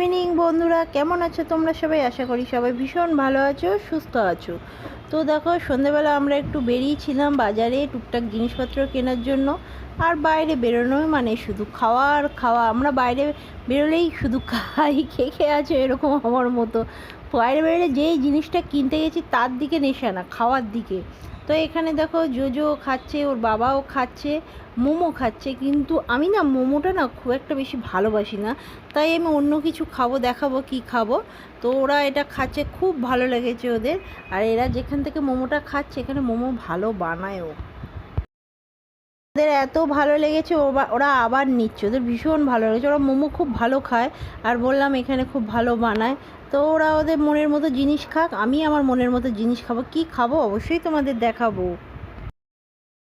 Evening বন্ধুরা। কেমন আছো তোমরা সবাই? আশা করি সবাই ভীষণ ভালো আছো, সুস্থ আছো। তো দেখো, সন্ধেবেলা আমরা একটু বেরিয়েছিলাম বাজারে টুকটাক জিনিসপত্র কেনার জন্য। আর বাইরে বেরোনোই মানে শুধু খাওয়া আর খাওয়া। আমরা বাইরে বেরোলেই শুধু খাই খেয়ে খেয়ে আছো এরকম আমার মতো। বাইরে বেরোলে যেই জিনিসটা কিনতে গেছি তার দিকে নেশা না, খাওয়ার দিকে। তো এখানে দেখো জোজো খাচ্ছে, ওর বাবাও খাচ্ছে, মোমো খাচ্ছে, কিন্তু আমি না মোমোটা না খুব একটা বেশি ভালোবাসি না। তাই আমি অন্য কিছু খাব, দেখাবো কি খাব। তো ওরা এটা খাচ্ছে, খুব ভালো লেগেছে ওদের। আর এরা যেখান থেকে মোমোটা খাচ্ছে, এখানে মোমো ভালো বানায়ও। ওদের এত ভালো লেগেছে ওরা আবার নিচ্ছে। ওদের ভীষণ ভালো লেগেছে। ওরা মোমো খুব ভালো খায়। আর বললাম এখানে খুব ভালো বানায়। তো ওরা ওদের মনের মতো জিনিস খাক, আমি আমার মনের মতো জিনিস খাব। কি খাব? অবশ্যই তোমাদের দেখাবো।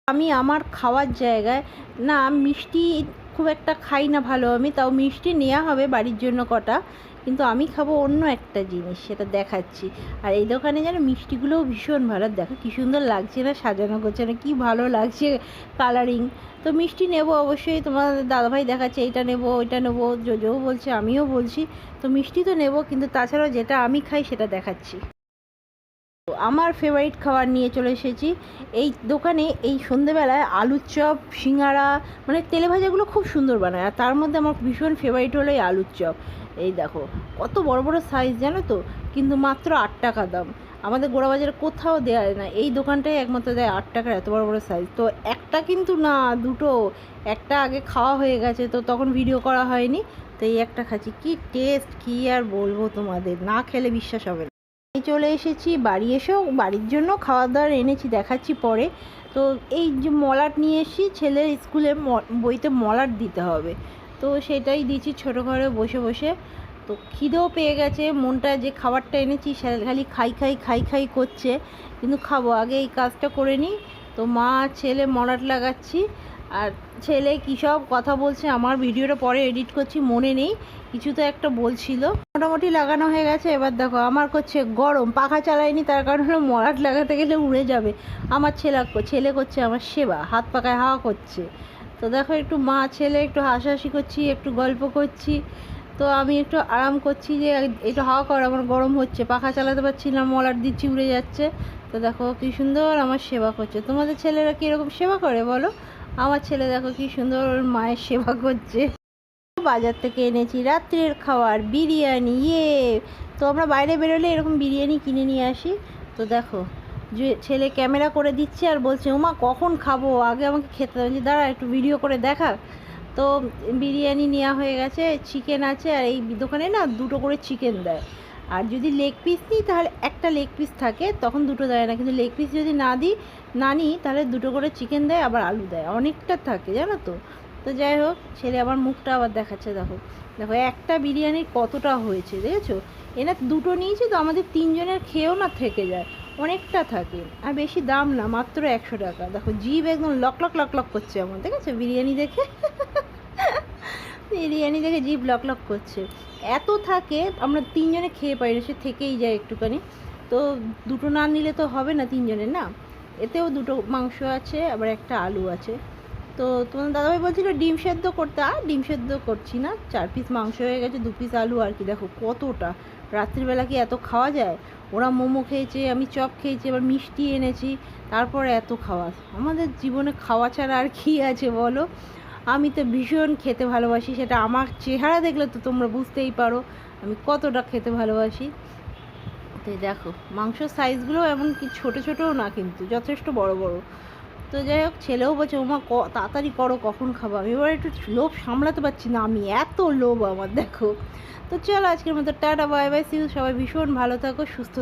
আমি আমার খাওয়ার জায়গায়, না, মিষ্টি খুব একটা খাই না ভালো আমি, তাও মিষ্টি নেওয়া হবে বাড়ির জন্য কটা, কিন্তু আমি খাব অন্য একটা জিনিস, সেটা দেখাচ্ছি। আর এই দোকানে যেন মিষ্টিগুলোও ভীষণ ভালো, দেখো কী সুন্দর লাগছে না, সাজানো গোছানো, কী ভালো লাগছে কালারিং তো মিষ্টি নেব অবশ্যই, তোমার দাদাভাই দেখাচ্ছে, এইটা নেব, ওইটা নেব, জোজোও বলছে, আমিও বলছি। তো মিষ্টি তো নেব, কিন্তু তাছাড়াও যেটা আমি খাই সেটা দেখাচ্ছি। আমার ফেভারিট খাবার নিয়ে চলে এসেছি। এই দোকানে এই সন্ধেবেলায় আলুর চপ, সিঙ্গারা মানে তেলে ভাজাগুলো খুব সুন্দর বানায়। আর তার মধ্যে আমার ভীষণ ফেভারিট হলো এই আলুর চপ। এই দেখো, কত বড় বড় সাইজ জানো তো? কিন্তু মাত্র আট টাকা দাম। আমাদের গোড়াবাজারে কোথাও দেওয়া না। এই দোকানটাই একমাত্র দেয় আট টাকার এত বড় বড় সাইজ তো একটা কিন্তু না, দুটো। একটা আগে খাওয়া হয়ে গেছে, তো তখন ভিডিও করা হয়নি। তো এই একটা খাচ্ছি। কি টেস্ট কি আর বলব তোমাদের? না খেলে বিশ্বাস হবে না। চলে এসেছি, বাড়ি এসেও বাড়ির জন্য খাওয়া দাওয়ার এনেছি, দেখাচ্ছি পরে। তো এই যে মলাট নিয়ে এসেছি, ছেলের স্কুলে বইতে মলাট দিতে হবে। তো সেটাই দিচ্ছি ছোটো ঘরে বসে বসে। তো খিদেও পেয়ে গেছে, মনটা যে খাবারটা এনেছি খালি খাই খাই খাই খাই করছে। কিন্তু খাব, আগে এই কাজটা করে নিই। তো মা, ছেলে মলাট লাগাচ্ছি। আর ছেলে কী সব কথা বলছে, আমার ভিডিওটা পরে এডিট করছি, মনে নেই, কিছু তো একটা বলছিল। মোটামুটি লাগানো হয়ে গেছে, এবার দেখো, আমার করছে গরম, পাখা চালায়নি, তার কারণ হলো মলাট লাগাতে গেলে উড়ে যাবে। আমার ছেলে ছেলে করছে আমার সেবা, হাত পাকায় হাওয়া করছে। তো দেখো একটু মা, ছেলে একটু হাসাহাসি করছি, একটু গল্প করছি। তো আমি একটু আরাম করছি যে একটু হাওয়া কর, আমার গরম হচ্ছে, পাখা চালাতে পারছি না মলাট দিচ্ছি, উড়ে যাচ্ছে। তো দেখো কি সুন্দর আমার সেবা করছে। তোমাদের ছেলেরা কি এরকম সেবা করে বলো? আমার ছেলে দেখো কি সুন্দর ওর মায়ের সেবা করছে। বাজার থেকে এনেছি রাত্রের খাবার, বিরিয়ানি ইয়ে। তো আমরা বাইরে বেরোলে এরকম বিরিয়ানি কিনে নিয়ে আসি। তো দেখো, যে ছেলে ক্যামেরা করে দিচ্ছে আর বলছে, ওমা, কখন খাব? আগে আমাকে খেতে হবে যে দাঁড়া, একটু ভিডিও করে দেখা। তো বিরিয়ানি নেওয়া হয়ে গেছে, চিকেন আছে আর এই দোকানে না দুটো করে চিকেন দেয়। আর যদি লেগ পিস নিই, তাহলে একটা লেগ পিস থাকে, তখন দুটো দেয় না। কিন্তু লেগ পিস যদি না দিই, না নিই, তাহলে দুটো করে চিকেন দেয়, আবার আলু দেয়। অনেকটা থাকে, জানো তো? তো যাই হোক, ছেলে আবার মুখটা আবার দেখাচ্ছে, দেখো। দেখো, একটা বিরিয়ানির কতটা হয়েছে, দেখেছ? এরা দুটো নিয়েছে তো, আমাদের তিনজনের খেয়েও না থেকে যায়। অনেকটা থাকে। আর বেশি দাম না, মাত্র একশো টাকা। দেখো, জিভ একদম লক লক লক লক করছে আমার, দেখেছ? বিরিয়ানি দেখে। বিরিয়ানি দেখে জিভ লক লক করছে। এত থাকে, আমরা তিনজনে খেয়ে পাই না, সে থেকেই যায় একটুখানি। তো দুটো না নিলে তো হবে না তিনজনের না? এতেও দুটো মাংস আছে, আবার একটা আলু আছে। তো তোমার দাদাভাই বলছিল ডিম সেদ্ধ করতে, আর ডিম সেদ্ধ করছি না। চার পিস মাংস হয়ে গেছে, দু পিস আলু আর কি। দেখো কতটা। রাত্রিবেলা কি এত খাওয়া যায়? ওরা মোমো খেয়েছে, আমি চপ খেয়েছি, আবার মিষ্টি এনেছি, তারপর এত খাওয়া। আমাদের জীবনে খাওয়া ছাড়া আর কী আছে বলো? আমি তো ভীষণ খেতে ভালোবাসি, সেটা আমার চেহারা দেখলে তো তোমরা বুঝতেই পারো আমি কতটা খেতে ভালোবাসি। তো দেখো মাংসর সাইজগুলো এমন কি ছোটো ছোটোও না কিন্তু, যথেষ্ট বড় বড়। তো যাই হোক, ছেলেও বলছে, ওমা, ক, তাড়াতাড়ি করো, কখন খাব? আমি এবার একটু লোভ সামলাতে পারছি না, আমি এত লোভ আমার, দেখো। তো চলো আজকের মতো টাটা বাই বাই সিউ সবাই ভীষণ ভালো থাকো, সুস্থ